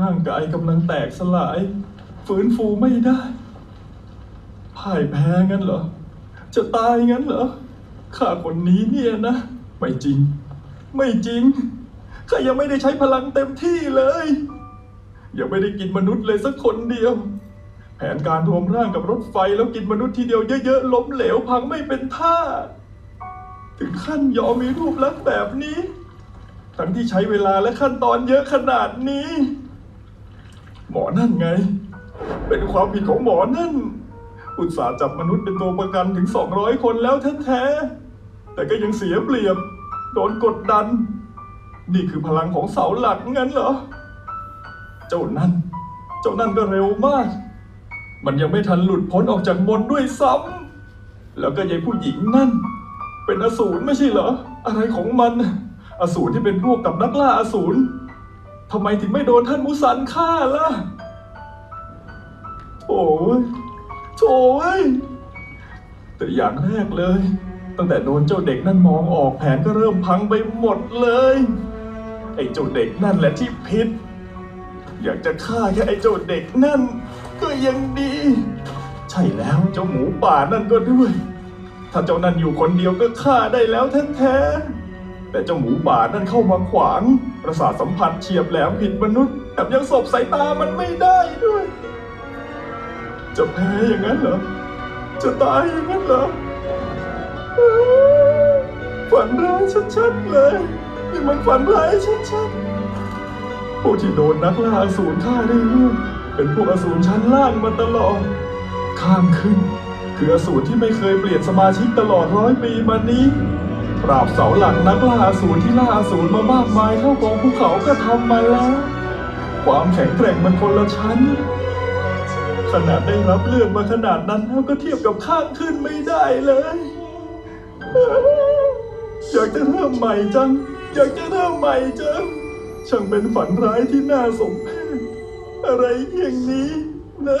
ร่างกายกำลังแตกสลาย ฟื้นฟูไม่ได้ พ่ายแพ้งั้นเหรอ จะตายงั้นเหรอข้าคนนี้เนี่ยนะ ไม่จริง ไม่จริงข้ายังไม่ได้ใช้พลังเต็มที่เลยยังไม่ได้กินมนุษย์เลยสักคนเดียว แผนการรวมร่างกับรถไฟแล้วกินมนุษย์ทีเดียวเยอะๆล้มเหลวพังไม่เป็นท่า ถึงขั้นยอมมีรูปลักษณ์แบบนี้ ทั้งที่ใช้เวลาและขั้นตอนเยอะขนาดนี้ หมอนั่นไง เป็นความผิดของหมอนั่น อุตส่าห์จับมนุษย์เป็นตัวประกันถึง 200 คนแล้วแท้ๆ แต่ก็ยังเสียเปรียบ โดนกดดัน นี่คือพลังของเสาหลักงั้นเหรอ เจ้านั่น เจ้านั่นก็เร็วมาก มันยังไม่ทันหลุดพ้นออกจากมนด้วยซ้ำ แล้วก็ยายผู้หญิงนั่น เป็นอสูรไม่ใช่เหรอ อะไรของมัน อสูรที่เป็นพวกกับนักล่าอสูร ทำไมถึงไม่โดนท่านมุสันฆ่าล่ะโถ่เว้ยโถ่เว้ยแต่อย่างแรกเลย ตั้งแต่โดนเจ้าเด็กนั่นมองออกแผนก็เริ่มพังไปหมดเลย ไอ้เจ้าเด็กนั่นแหละที่ผิด อยากจะฆ่าแค่ไอ้เจ้าเด็กนั่น ก็ยังดี ใช่แล้วเจ้าหมูป่านั่นก็ด้วย ถ้าเจ้านั่นอยู่คนเดียวก็ฆ่าได้แล้วแท้ๆ แต่เจ้าหมูป่านั่นเข้ามาขวาง ประสาทสัมผัสเฉียบแหลมผิดมนุษย์แถมยังสบสายตามันไม่ได้ด้วย จะแพ้อย่างนั้นเหรอ จะตายอย่างนั้นเหรอฝันร้ายชัดๆเลยนี่มันฝันร้ายชัดๆพวกที่โดนนักล่าอสูรฆ่าได้ลูกเป็นพวกอสูรชั้นล่างมาตลอด ข้ามขึ้น คืออสูรที่ไม่เคยเปลี่ยนสมาชิกตลอดร้อยปีมานี้ ปราบเสาหลักนักล่าอสูรที่ล่าอสูรมามากมายเท่ากองภูเขาก็ทำมาแล้ว ความแข็งแกร่งมันคนละชั้น ขนาดได้รับเลือดมาขนาดนั้นแล้วก็เทียบกับข้างขึ้นไม่ได้เลยอยากจะเริ่มใหม่จัง อยากจะเริ่มใหม่จัง ช่างเป็นฝันร้ายที่น่าสมเพชอะไรอย่างนี้นะ